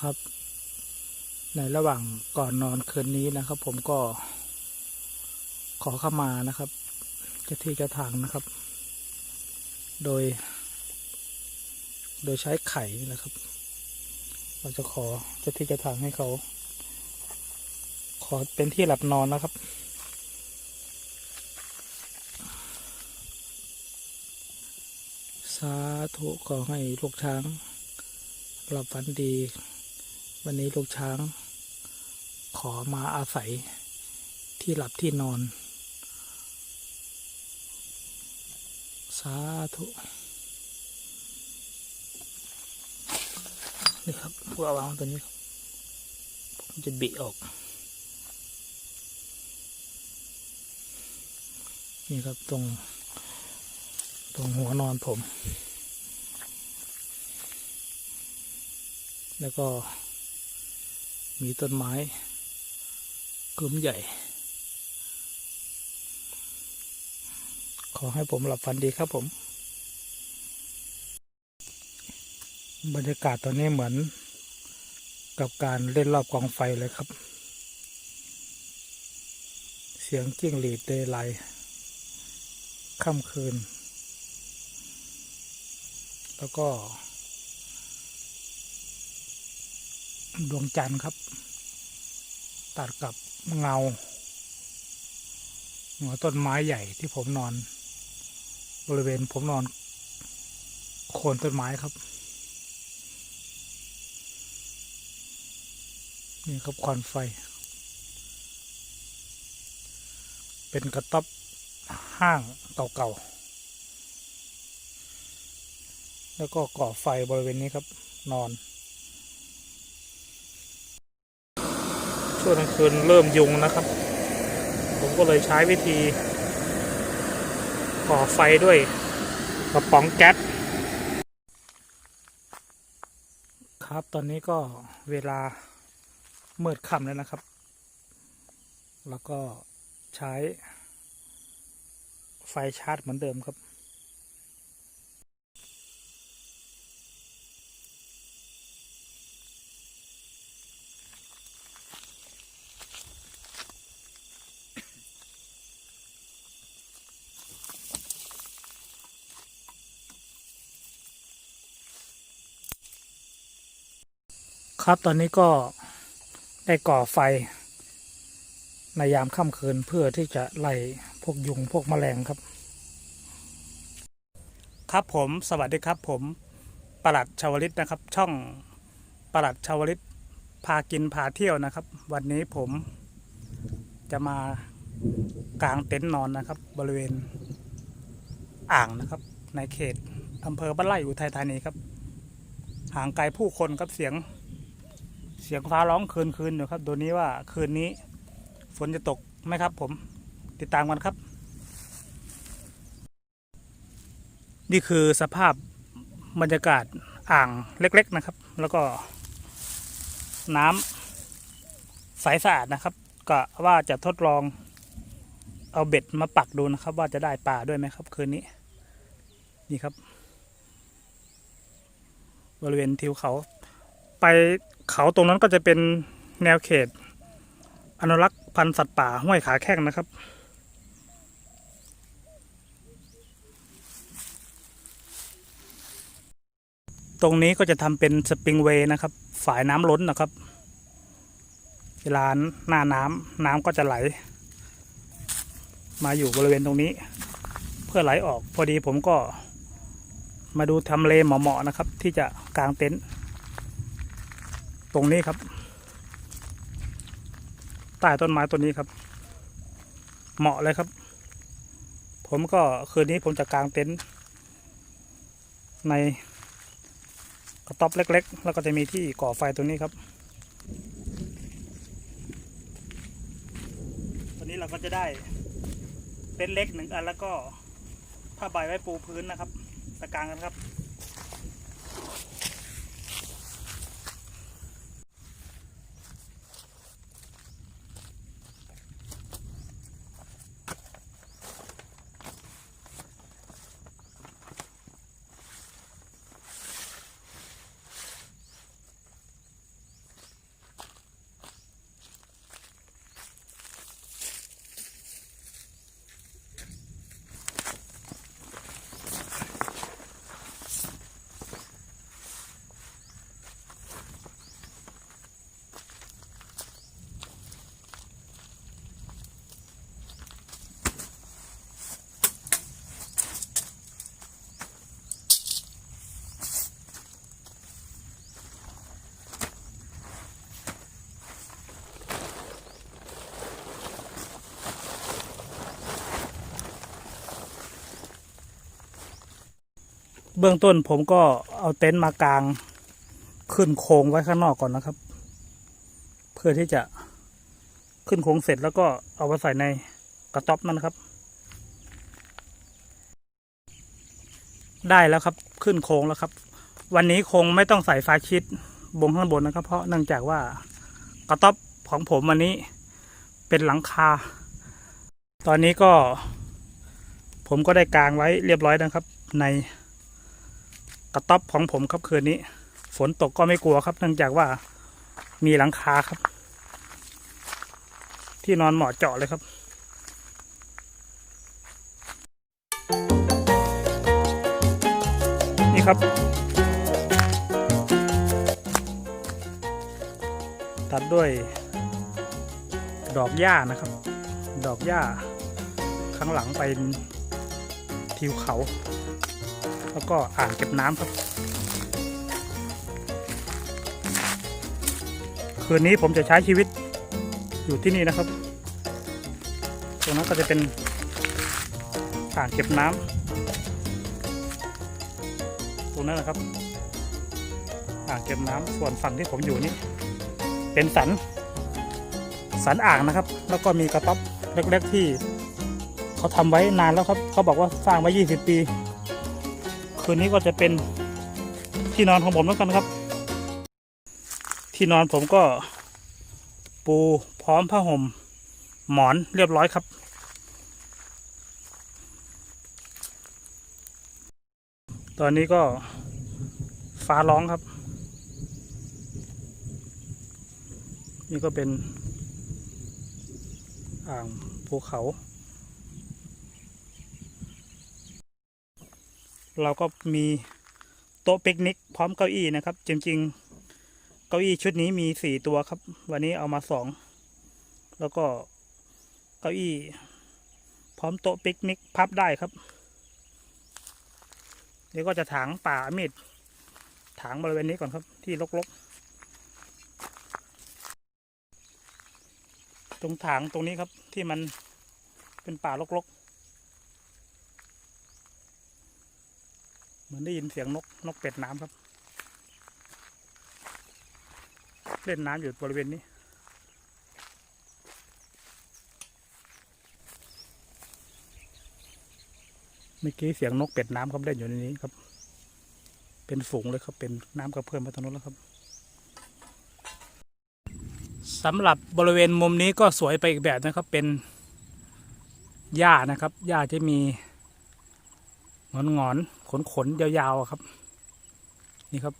ครับ ในระหว่างก่อนนอนคืนนี้นะครับ ผมก็ ขอเข้ามานะครับเจ้าที่เจ้าทางนะครับ โดย โดยใช้ไข่นะครับ เราจะขอเจ้าที่เจ้าทางให้เขา ขอเป็นที่หลับนอนนะครับสาธุขอให้ลูกช้างหลับฝันดี วันนี้ลูกช้าง ขอมาอาศัยที่หลับที่นอน สาธุนี่ครับพวกเอาวางตัวนี้ครับผมจะบิออก นี่ครับตรง ตรงหัวนอนผม แล้วก็ มีต้นไม้กลุ่มใหญ่ ขอให้ผมหลับฝันดีครับผม บรรยากาศตอนนี้เหมือนกับการเล่นรอบกองไฟเลยครับ เสียงจิ้งหรีดเดไลค่ำคืน แล้วก็ ดวงจันทร์ครับ ตัดกับเงาหัวต้นไม้ใหญ่ที่ผมนอน บริเวณผมนอน โคนต้นไม้ครับ นี่ครับควันไฟ เป็นกระต๊อบห้างเก่าๆ แล้วก็ก่อไฟบริเวณนี้ครับนอน ช่วงกลางคืนเริ่มยุงนะครับ ผมก็เลยใช้วิธีก่อไฟด้วยกระป๋องแก๊สครับตอนนี้ก็เวลามืดค่ำแล้วนะครับ แล้วก็ใช้ไฟชาร์จเหมือนเดิมครับ ครับตอนนี้ก็ได้ก่อไฟ ในยามค่ำคืนเพื่อที่จะไล่พวกยุงพวกแมลงครับ ครับผมสวัสดีครับ ผมประหลัดชาวลิตนะครับ ช่องประหลัดชาวลิตพากินพาเที่ยวนะครับ วันนี้ผมจะมากางเต็นท์นอนนะครับ บริเวณอ่างนะครับ ในเขตอำเภอบ้านไร่อุทัยธานีครับ ห่างไกลผู้คนครับเสียง เสียงฟ้าร้องคืนคืนอยู่ครับตัวนี้ว่าคืนนี้ ฝนจะตกไหมครับ ผม ติดตามกันครับ นี่คือสภาพบรรยากาศอ่างเล็ก ๆนะครับ แล้วก็ น้ำใสสะอาดนะครับ ก็ว่าจะทดลองเอาเบ็ดมาปักดูนะครับ ว่าจะได้ปลาด้วยไหมครับ คืนนี้ นี่ครับ บริเวณทิวเขาไป เขาตรงนั้นก็จะเป็นแนวเขต อนุรักษ์พันธุ์สัตว์ป่าห้วยขาแข้งนะครับ ตรงนี้ก็จะทำเป็นสปริงเวย์นะครับ ฝายน้ำล้นนะครับ เวลาหน้าน้ำน้ำก็จะไหล มาอยู่บริเวณตรงนี้ เพื่อไหลออกพอดีผมก็มาดูทำเลเหมาะๆนะครับ ที่จะกางเต็นท์ ตรงนี้ครับ ใต้ต้นไม้ต้นนี้ครับ เหมาะเลยครับ ผมก็คืนนี้ผมจะกางเต็นท์ในกระต๊อบเล็ก ๆ แล้วก็จะมีที่ก่อไฟตรงนี้ครับ ตอนนี้เราก็จะได้เต็นท์เล็กหนึ่งอันแล้วก็ผ้าใบไว้ปูพื้นนะครับตะกางกันครับ เบื้องต้นผมก็เอาเต็นท์มากางขึ้นโครงไว้ข้างนอกก่อนนะครับ เพื่อที่จะขึ้นโครงเสร็จแล้วก็เอาไปใส่ในกระต๊อบนั่นครับ ได้แล้วครับขึ้นโครงแล้วครับ วันนี้คงไม่ต้องใส่ไฟชิดบงข้างบนนะครับ เพราะเนื่องจากว่ากระต๊อบของผมวันนี้เป็นหลังคา ตอนนี้ก็ ผมก็ได้กางไว้เรียบร้อยนะครับใน กระต๊อบของผมครับคืนนี้ ฝนตกก็ไม่กลัวครับ เนื่องจากว่ามีหลังคาครับ ที่นอนเหมาะเจาะเลยครับนี่ครับ ตัดด้วย ดอกหญ้านะครับ ดอกหญ้าข้างหลังเป็นทิวเขา แล้วก็อ่างเก็บน้ำครับ คืนนี้ผมจะใช้ชีวิตอยู่ที่นี่นะครับ ตรงนั้นก็จะเป็นอ่างเก็บน้ำตรงนั้นนะครับ อ่างเก็บน้ำส่วนฝั่งที่ผมอยู่นี่เป็นสัน สันอ่างนะครับ แล้วก็มีกระต๊อบเล็กๆที่เขาทำไว้นานแล้วครับ เขาบอกว่าสร้างไว้ 20 ปี คืนนี้ก็จะเป็นที่นอนของผมแล้วกันครับ ที่นอนผมก็ ปูพร้อมผ้าห่ม หมอนเรียบร้อยครับตอนนี้ก็ฟ้าร้องครับ นี่ก็เป็น อ่างภูเขา เราก็มีโต๊ะปิกนิกพร้อมเก้าอี้นะครับ จริง ๆ เก้าอี้ชุดนี้มีสี่ตัวครับ วันนี้เอามาสองแล้วก็เก้าอี้ พร้อมโต๊ะปิกนิกพับได้ครับเดี๋ยวก็จะถางป่ามีดถางบริเวณนี้ก่อนครับ ที่รกๆตรงถางตรงนี้ครับที่มันเป็นป่ารกๆ เหมือนได้ยินเสียงนกนกเป็ดน้ำครับ เล่นน้ำอยู่บริเวณนี้ เมื่อกี้เสียงนกเป็ดน้ำครับเล่นอยู่ในนี้ครับ เป็นฝูงเลยครับ เป็นน้ำกระเพื่อมมาทางนู้นแล้วครับสำหรับบริเวณมุมนี้ก็สวยไปอีกแบบนะครับ เป็นหญ้านะครับหญ้าที่มีงอนงอน ขนขนๆ ยาวๆครับ นี่ครับ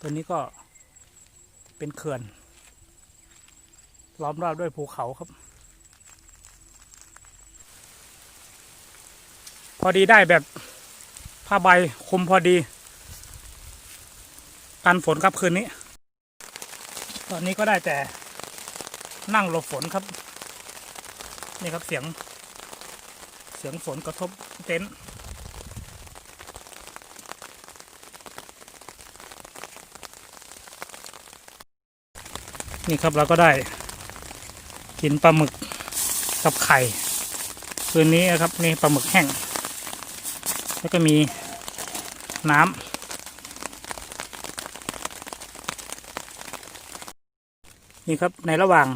ตัวนี้ก็เป็นเขื่อน ล้อมรอบด้วยภูเขาครับ พอดีได้แบบผ้าใบคลุมพอดีกันฝนครับคืนนี้ ตอนนี้ก็ได้แต่นั่งหลบฝนครับ นี่ครับเสียง เสียงฝนกระทบเต็นท์ นี่ครับเราก็ได้ กินปลาหมึกกับไข่คืนนี้นะครับนี่ปลาหมึกแห้ง แล้วก็มีน้ำนี่ครับในระหว่าง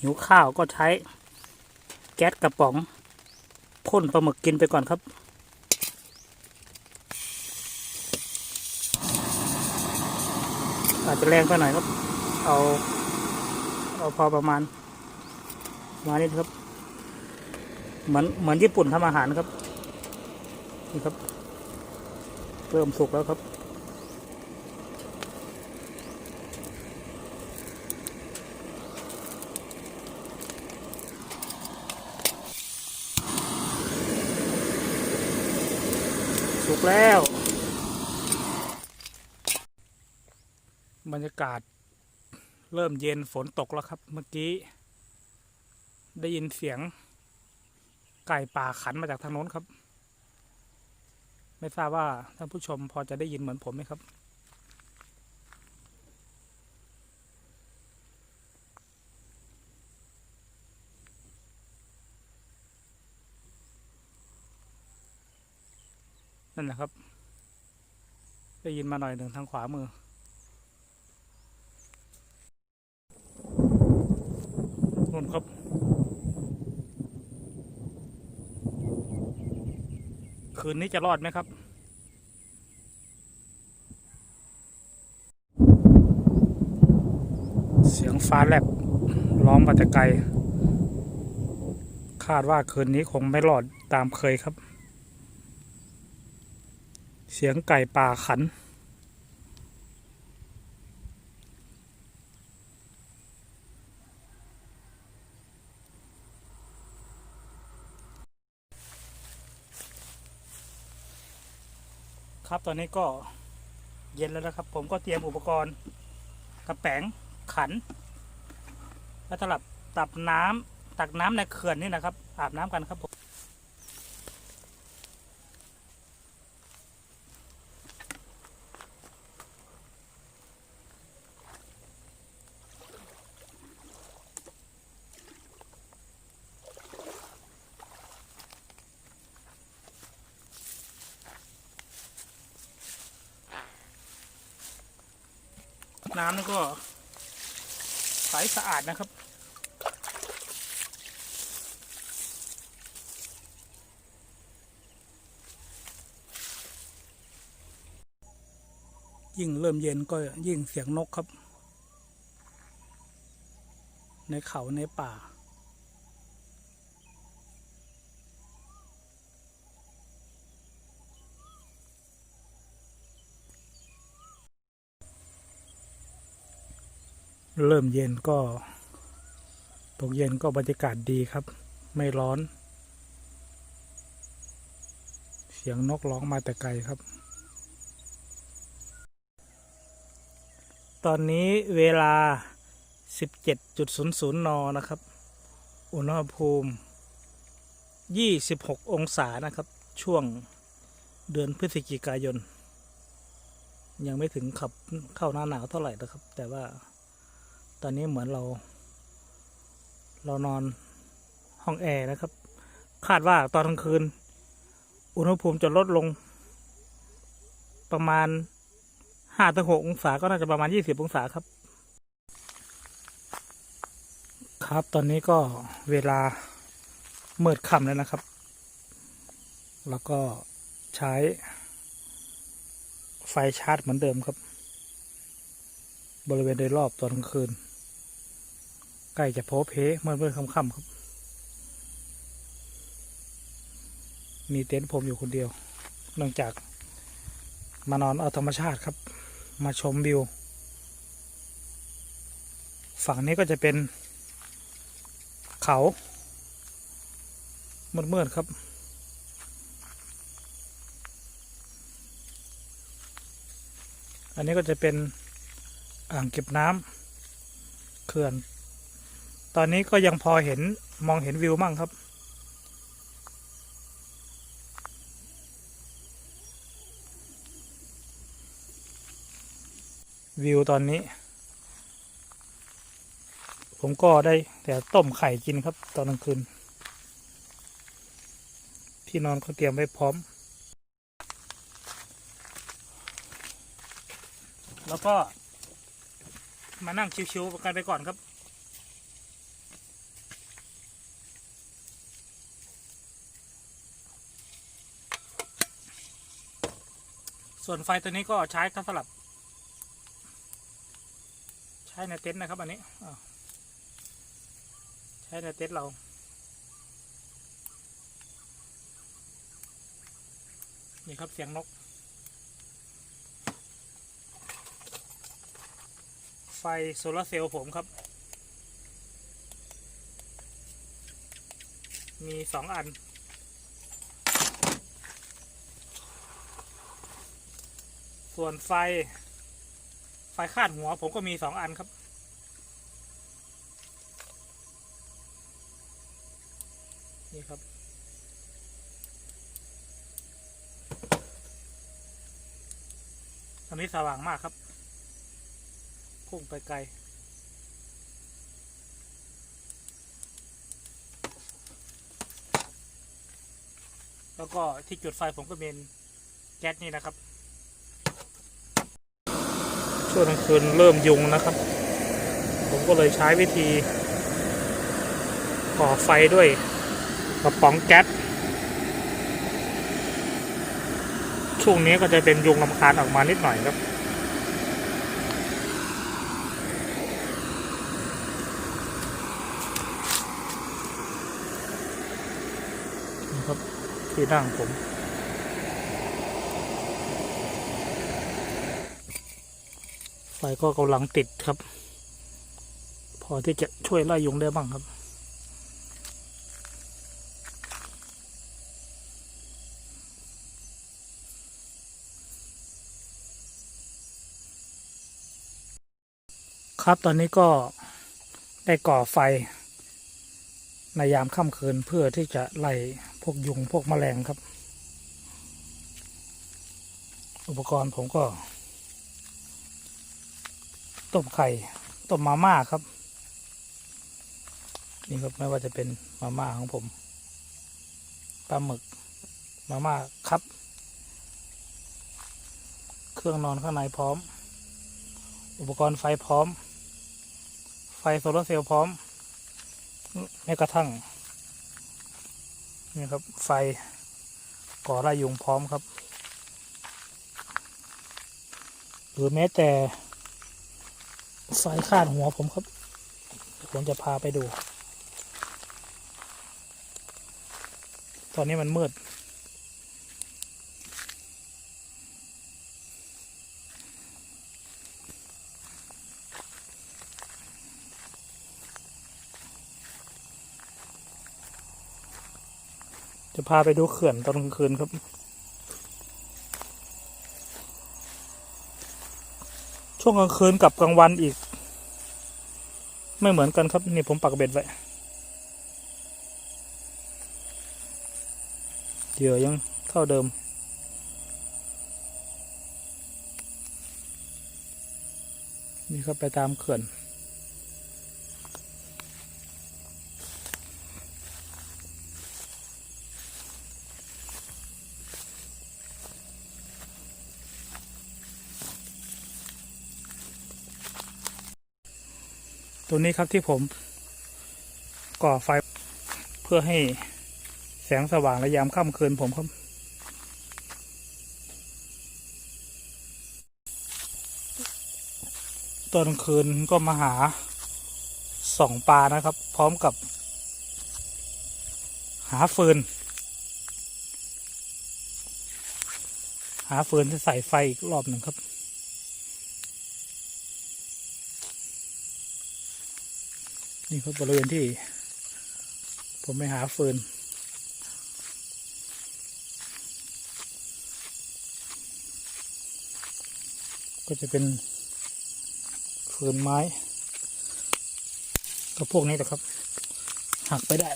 หิวข้าวก็ใช้แก๊สกระป๋องพ่นปลาหมึกกินไปก่อนครับอาจจะแรงไปหน่อยครับ เอาเอาพอประมาณมานี้ครับ เหมือนเหมือนญี่ปุ่นทำอาหารครับ นี่ครับ เริ่มสุกแล้วครับสุกแล้ว บรรยากาศ เริ่มเย็นฝนตกแล้วครับ เมื่อกี้ ได้ยินเสียง ไก่ป่าขันมาจากทางโน้นครับ ไม่ทราบว่าท่านผู้ชมพอจะได้ยินเหมือนผมไหมครับ นั่นแหละครับ ได้ยินมาหน่อยหนึ่งทางขวามือ นู่นครับ คืนนี้จะรอดไหมครับ เสียงฟ้าแลบร้องมาแต่ไกล คาดว่าคืนนี้คงไม่รอดตามเคยครับ เสียงไก่ป่าขัน ครับ ตอนนี้ก็เย็นแล้วนะครับ ผมก็เตรียมอุปกรณ์กระแป๋งขัน และตลับตับน้ำตักน้ำในเขื่อนนี่นะครับ อาบน้ำกันครับผม น้ำนี่ก็ใสสะอา ดนะครับ ยิ่งเริ่มเย็นก็ยิ่งเสียงนกครับ ในเขาในป่า เริ่มเย็นก็ ตกเย็นก็บรรยากาศดีครับ ไม่ร้อน เสียงนกร้องมาแต่ไกลครับ ตอนนี้เวลา 17.00 น นะครับ อุณหภูมิ 26 องศานะครับ ช่วงเดือนพฤศจิกายน ยังไม่ถึงขับเข้าหน้าหนาวเท่าไหร่นะครับ แต่ว่า ตอนนี้เหมือนเรา เรานอนห้องแอร์นะครับ คาดว่าตอนกลางคืน อุณหภูมิจะลดลง ประมาณห้าถึงหกองศาก็น่าจะประมาณยี่สิบองศาครับ ครับตอนนี้ก็เวลามืดค่ำแล้วนะครับ แล้วก็ใช้ ไฟชาร์จเหมือนเดิมครับ บริเวณโดยรอบตอนกลางคืน ล้จะโพเพเมื่อเมื่อค่ำๆครับ มีเต็นท์ผมอยู่คนเดียว เนื่องจากมานอนเอาธรรมชาติครับ มาชมวิว ฝั่งนี้ก็จะเป็นเขาเมืดๆครับอันนี้ก็จะเป็นอ่างเก็บน้ำเขื่อน ตอนนี้ก็ยังพอเห็นมองเห็นวิวมั่งครับ วิวตอนนี้ ผมก็ได้แต่ต้มไข่กินครับ ตอนกลางคืน ที่นอนก็เตรียมไว้พร้อม แล้วก็มานั่งชิวๆกันไปก่อนครับ ส่วนไฟตัวนี้ก็ใช้ก็สลับ ใช้ในเต็นท์นะครับ อันนี้ใช้ในเต็นท์เรานี่ครับเสียงนก ไฟโซลาร์เซลล์ผมครับ มีสองอัน ส่วนไฟ ไฟคาดหัวผมก็มีสองอันครับ นี่ครับ อันนี้สว่างมากครับ พุ่งไปไกลแล้วก็ที่จุดไฟผมก็เป็นแก๊สนี่นะครับ ช่วงกลางคืนเริ่มยุงนะครับ ผมก็เลยใช้วิธีก่อไฟด้วยกระป๋องแก๊สช่วงนี้ก็จะเป็นยุงลำคาญออกมานิดหน่อยครับครับที่นั่งผม ไฟก็กำลังติดครับ พอที่จะช่วยไล่ยุงได้บ้างครับ ครับตอนนี้ก็ได้ก่อไฟ ในยามค่ำคืนเพื่อที่จะไล่พวกยุงพวกแมลงครับ อุปกรณ์ผมก็ ต้มไข่ต้มมาม่าครับ นี่ครับไม่ว่าจะเป็นมาม่าของผมปลาหมึกมาม่าครับ เครื่องนอนข้างในพร้อม อุปกรณ์ไฟพร้อม ไฟโซลาร์เซลล์พร้อมแม้กระทั่งนี่ครับ ไฟก่อไล่ยุงพร้อมครับ หรือแม้แต่ ไฟคาดหัวผมครับเดี๋ยวผมจะพาไปดู ตอนนี้มันมืด จะพาไปดูเขื่อนตอนกลางคืนครับช่วงกลางคืนกับกลางวันอีก ไม่เหมือนกันครับ นี่ผมปักเบ็ดไว้เหยื่อยังเท่าเดิม นี่ครับไปตามเขื่อน ตัวนี้ครับที่ผมก่อไฟเพื่อให้แสงสว่างและยามค่ำคืนผมครับ ตอนคืนก็มาหาสองปลานะครับ พร้อมกับ หาฟืน หาฟืนที่ใส่ไฟอีกรอบหนึ่งครับ นี่ครับริเวณที่ ผมไปหาฟืน ก็จะเป็นฟืนไม้ ก็พวกนี้แหละครับ หักไปได้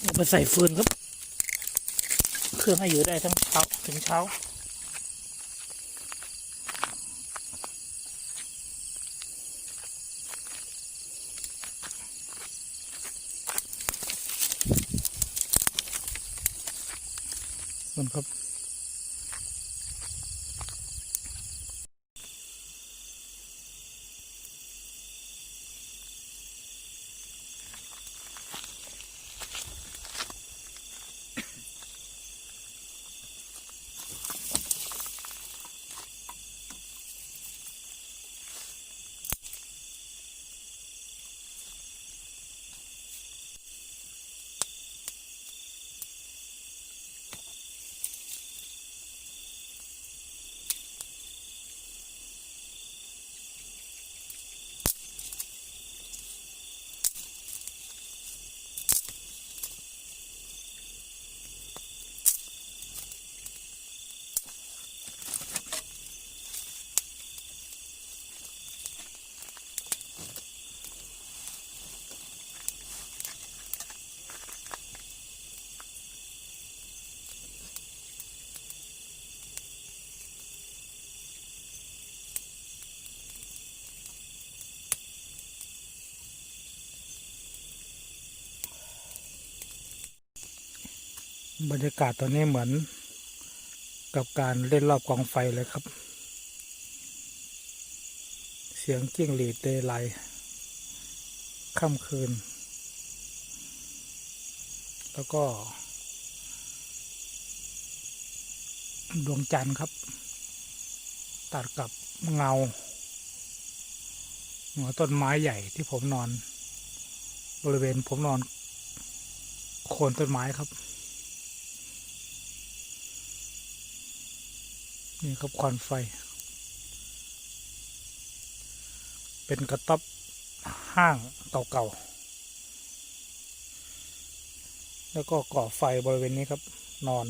เอาไปใส่ฟืนครับ เครื่องให้อยู่ได้ทั้งเช้าถึงเช้า มันครับ บรรยากาศตอนนี้เหมือนกับการเล่นรอบกองไฟเลยครับ เสียงจิ้งหรีดเดไลค่ำคืน แล้วก็ ดวงจันทร์ครับ ตัดกับเงา หัวต้นไม้ใหญ่ที่ผมนอน บริเวณผมนอน โคนต้นไม้ครับ นี่ครับควันไฟ เป็นกระต๊อบห้างเก่าๆ แล้วก็ก่อไฟบริเวณนี้ครับ นอน